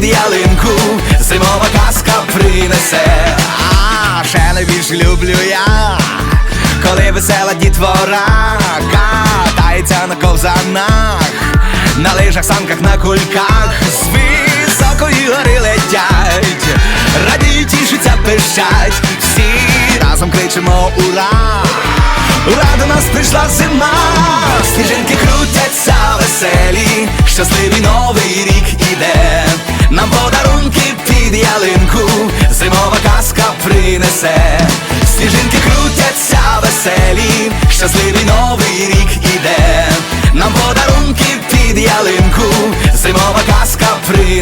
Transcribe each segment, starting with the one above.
під ялинку, зимова казка принесе, а ще найбільше люблю я, коли весела дітвора катається на ковзанах, на лижах, санках, на кульках, з високої гори летять, радіють, тішаться, пищать, всі разом кричимо ура! Ура, до нас прийшла зима,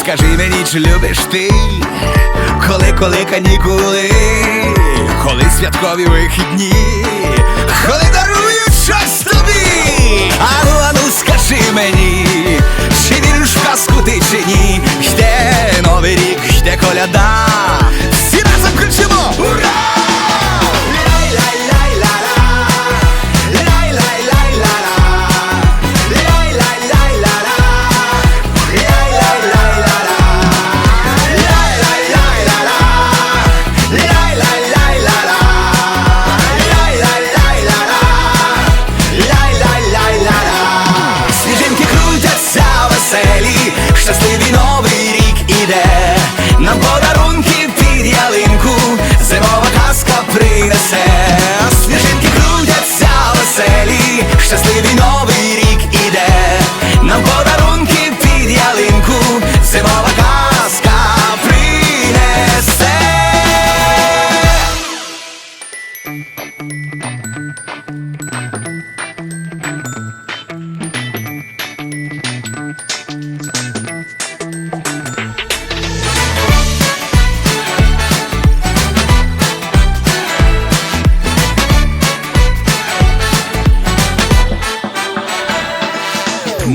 Скажи мені, чи любиш ти, коли, коли канікули, коли святкові вихідні, коли дарують щось тобі. Ану, ану, скажи мені,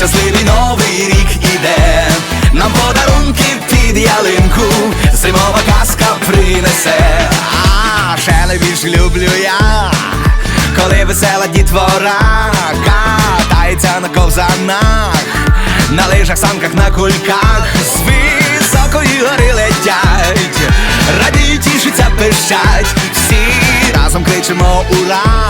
щасливий новий рік іде, нам подарунки під ялинку, зимова казка принесе, а ще найбільше люблю я коли весела дітвора катається на ковзанах, на лижах, санках, на кульках, з високої гори летять, радіють, тішаться, пищать, всі разом кричимо ура!